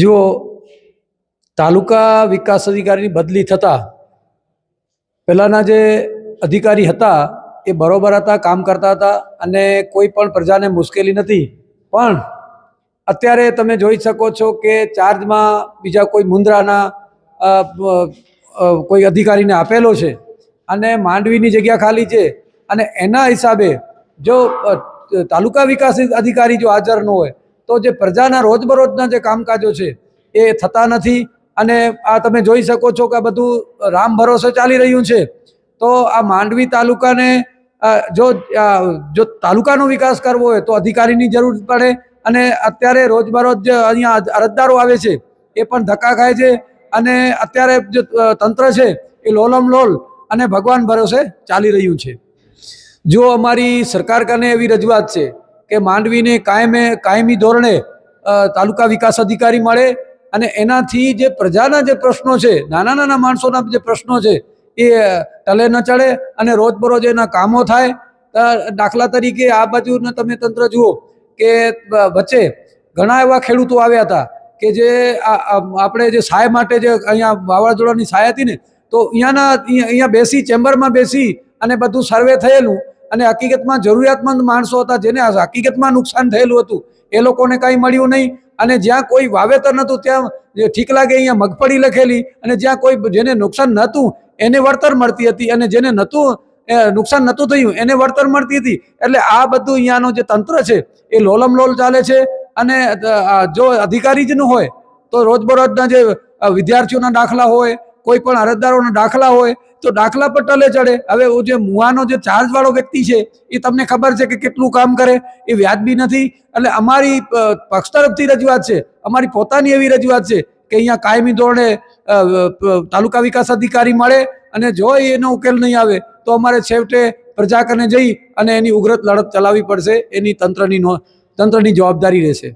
જુઓ, તાલુકા વિકાસ અધિકારીની બદલી થતાં પહેલાંના જે અધિકારી હતા, એ બરોબર હતા, કામ કરતા હતા અને કોઈ પણ પ્રજાને મુશ્કેલી નથી. પણ અત્યારે તમે જોઈ શકો છો કે ચાર્જમાં બીજા કોઈ મુંદ્રાના કોઈ અધિકારીને આપેલો છે અને માંડવીની જગ્યા ખાલી છે. અને એના હિસાબે જો તાલુકા વિકાસ અધિકારી જો હાજર ન હોય તો જે પ્રજાના રોજબરોજના જે કામકાજો છે, એ થતા નથી. અને આ તમે જોઈ શકો છો કે આ બધું રામ ભરોસે ચાલી રહ્યું છે. તો આ માંડવી તાલુકાને જો જો તાલુકાનો વિકાસ કરવો હોય તો અધિકારીની જરૂર પડે. અને અત્યારે રોજબરોજ અહીંયા અરજદારો આવે છે, એ પણ ધક્કા ખાય છે. અને અત્યારે જે તંત્ર છે, એ લોલમ લોલ અને ભગવાન ભરોસે ચાલી રહ્યું છે. જો અમારી સરકાર કને એવી રજૂઆત છે. કે માંડવીને કાયમે, કાયમી ધોરણે તાલુકા વિકાસ અધિકારી મળે અને એનાથી જે પ્રજાના જે પ્રશ્નો છે, નાના નાના માણસોના જે પ્રશ્નો છે, એ ટલે ન ચડે અને રોજબરોજ એના કામો થાય. દાખલા તરીકે આ બાજુના તમે તંત્ર જુઓ કે વચ્ચે ઘણા એવા ખેડૂતો આવ્યા હતા કે જે આપણે જે સહાય માટે જે અહીંયા વાવાઝોડાની સહાય હતી ને, તો અહીંયાના, અહીંયા અહીંયા બેસી, ચેમ્બરમાં બેસી અને બધું સર્વે થયેલું અને હકીકતમાં જરૂરિયાતમંદ માણસો હતા જેને હકીકતમાં નુકસાન થયેલું હતું, એ લોકોને કાંઈ મળ્યું નહીં. અને જ્યાં કોઈ વાવેતર નહોતું, ત્યાં ઠીક લાગે અહીંયા મગફળી લખેલી અને જ્યાં કોઈ જેને નુકસાન નહોતું, એને વળતર મળતી હતી અને જેને નહોતું નુકસાન નહોતું થયું, એને વળતર મળતી હતી. એટલે આ બધું અહીંયાનું જે તંત્ર છે, એ લોલમ લોલ ચાલે છે. અને જો અધિકારી જ ન હોય, તો રોજબરોજના જે વિદ્યાર્થીઓના દાખલા હોય કોઈ પણ અરજદારોના દાખલા હોય તો દાખલા પર ટલે ચડે. હવે જે મુવાનો જે ચાર્જવાળો વ્યક્તિ છે, એ તમને ખબર છે કે કેટલું કામ કરે, એ વ્યાજબી નથી. એટલે અમારી પક્ષ તરફથી રજૂઆત છે, અમારી પોતાની એવી રજૂઆત છે કે અહીંયા કાયમી ધોરણે તાલુકા વિકાસ અધિકારી મળે અને જો એનો ઉકેલ નહીં આવે, તો અમારે છેવટે પ્રજાકને જઈ અને એની ઉગ્રત લડત ચલાવવી પડશે. એની તંત્રની તંત્રની જવાબદારી રહેશે.